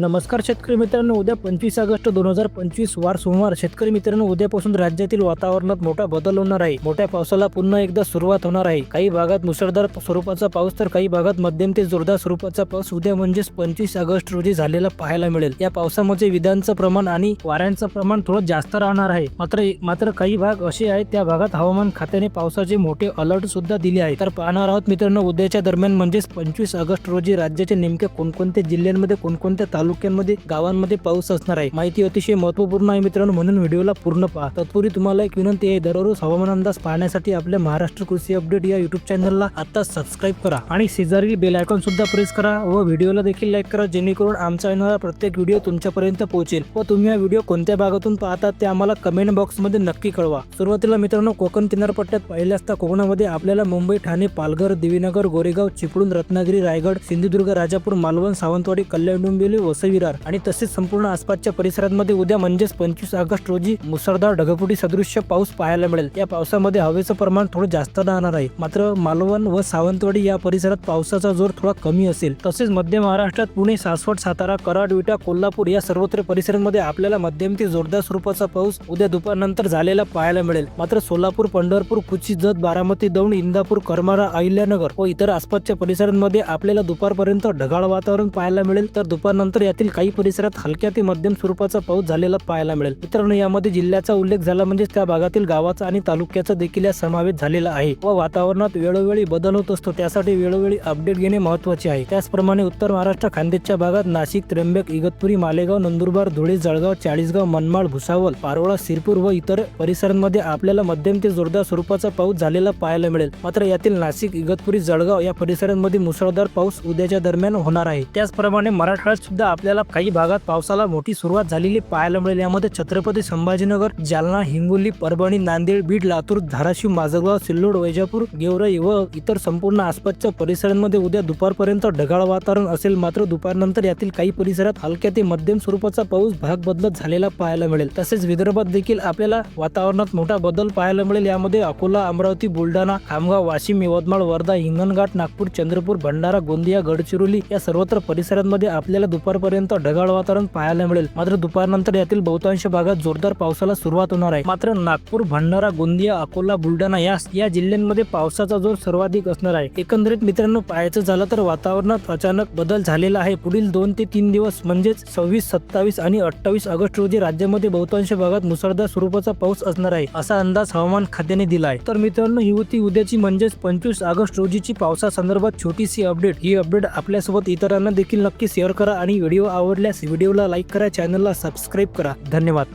नमस्कार शेतकरी मित्रांनो उद्या पंचवीस ऑगस्ट दोन हजार पंचवीस वार सोमवार. शेतकरी मित्रांनो उद्यापासून राज्यातील वातावरणात मोठा बदल होणार आहे. मोठ्या पावसाला पुन्हा एकदा सुरुवात होणार आहे. काही भागात मुसळधार स्वरूपाचा पाऊस तर काही भागात मध्यम ते जोरदार स्वरूपाचा पाऊस उद्या म्हणजेच पंचवीस ऑगस्ट रोजी झालेला पाहायला मिळेल. या पावसामध्ये विधांचं प्रमाण आणि वाऱ्यांचं प्रमाण थोडं जास्त राहणार आहे. मात्र मात्र काही भाग असे आहेत त्या भागात हवामान खात्याने पावसाचे मोठे अलर्ट सुद्धा दिले आहे तर पाहणार आहोत मित्रांनो उद्याच्या दरम्यान म्हणजेच पंचवीस ऑगस्ट रोजी राज्याचे नेमके कोणकोणत्या जिल्ह्यांमध्ये कोणकोणत्या तालुक्यांमध्ये गावांमध्ये पाऊस असणार आहे. माहिती अतिशय महत्त्वपूर्ण आहे मित्रांनो म्हणून व्हिडिओला पूर्ण पहा. तत्पूर्वी तुम्हाला एक विनंती आहे दररोज हवामान अंदाज पाहण्यासाठी आपल्या महाराष्ट्र कृषी अपडेट या युट्यूब चॅनलला आता सबस्क्राईब करा. आणि शेजारी बेल आयकॉन सुद्धा प्रेस करा व व्हिडिओला देखील लाईक करा जेणेकरून आमचा येणारा प्रत्येक व्हिडिओ तुमच्यापर्यंत पोहोचेल. व तुम्ही हा व्हिडिओ कोणत्या भागातून पाहतात ते आम्हाला कमेंट बॉक्समध्ये नक्की कळवा. सुरुवातीला मित्रांनो कोकण किनारपट्ट्यात पाहिले असता कोकणामध्ये आपल्याला मुंबई ठाणे पालघर देवीनगर गोरेगाव चिपळूण रत्नागिरी रायगड सिंधुदुर्ग राजापूर मालवण सावंतवाडी कल्याण डोंबिवली व विरार आणि तसेच संपूर्ण आसपासच्या परिसरांमध्ये उद्या म्हणजेच पंचवीस ऑगस्ट रोजी मुसळधार ढगफुटी सदृश्य पाऊस पाहायला मिळेल. या पावसामध्ये हवेचं प्रमाण थोडं जास्त राहणार आहे. मात्र मालवण व सावंतवाडी या परिसरात पावसाचा जोर थोडा कमी असेल. तसेच मध्य महाराष्ट्रात पुणे सासवड सातारा कराड विटा कोल्हापूर या सर्वत्र परिसरांमध्ये आपल्याला मध्यम ते जोरदार स्वरूपाचा पाऊस उद्या दुपारनंतर झालेला पाहायला मिळेल. मात्र सोलापूर पंढरपूर कुची जत बारामती दौंड इंदापूर करमाळा अहिल्यानगर व इतर आसपासच्या परिसरांमध्ये आपल्याला दुपारपर्यंत ढगाळ वातावरण पाहायला मिळेल. तर दुपारनंतर यातील काही परिसरात हलक्या ते मध्यम स्वरूपाचा पाऊस झालेला पाहायला मिळेल. मित्रांनो यामध्ये जिल्ह्याचा उल्लेख झाला म्हणजे त्या भागातील गावाचा आणि तालुक्याचा देखील या समावेश झालेला आहे. व वातावरणात वेळोवेळी बदल होत असतो. त्यासाठी वेळोवेळी अपडेट घेणे महत्त्वाचे आहे. त्याचप्रमाणे उत्तर महाराष्ट्र खानदेशच्या भागात नाशिक त्र्यंबक इगतपुरी मालेगाव नंदुरबार धुळे जळगाव चाळीसगाव मनमाड भुसावल पारोळा सिरपूर व इतर परिसरांमध्ये आपल्याला मध्यम ते जोरदार स्वरूपाचा पाऊस झालेला पाहायला मिळेल. मात्र यातील नाशिक इगतपुरी जळगाव या परिसरांमध्ये मुसळधार पाऊस उद्याच्या दरम्यान होणार आहे. त्याचप्रमाणे मराठवाड्यात सुद्धा आपल्याला काही भागात पावसाला मोठी सुरुवात झालेली पाहायला मिळेल. यामध्ये छत्रपती संभाजीनगर जालना हिंगोली परभणी नांदेड बीड लातूर धाराशिव माझगाव सिल्लोड वैजापूर गेवराई व इतर संपूर्ण आसपासच्या परिसरांमध्ये उद्या दुपारपर्यंत ढगाळ वातावरण असेल. मात्र दुपारनंतर यातील काही परिसरात हलक्या ते मध्यम स्वरूपाचा पाऊस भाग बदलत झालेला पाहायला मिळेल. तसेच विदर्भात देखील आपल्याला वातावरणात मोठा बदल पाहायला मिळेल. यामध्ये अकोला अमरावती बुलढाणा खामगाव वाशिम यवतमाळ वर्धा हिंगणघाट नागपूर चंद्रपूर भंडारा गोंदिया गडचिरोली या सर्वत्र परिसरांमध्ये आपल्याला दुपारपर्यंत ढगाळ वातावरण पाहायला मिळेल. मात्र दुपारनंतर यातील बहुतांश भागात जोरदार पावसाला सुरुवात होणार आहे. मात्र नागपूर भंडारा गोंदिया अकोला बुलढाणा या या जिल्ह्यांमध्ये पावसाचा जोर सर्वाधिक असणार आहे. एकंदरीत मित्रांनो पाहायचं झालं तर वातावरणात अचानक बदल झालेला आहे. पुढील दोन ते तीन दिवस म्हणजेच सव्वीस सत्तावीस आणि अठ्ठावीस ऑगस्ट रोजी राज्यामध्ये बहुतांश भागात मुसळधार स्वरूपाचा पाऊस असणार आहे असा अंदाज हवामान खात्याने दिला आहे तर मित्रांनो ही होती उद्याची म्हणजेच पंचवीस ऑगस्ट रोजीची पावसासंदर्भात छोटीशी अपडेट. ही अपडेट आपल्यासोबत इतरांना देखील नक्की शेअर करा आणि व्हिडिओ आवडल्यास व्हिडिओला लाईक करा चॅनलला सबस्क्राईब करा. धन्यवाद.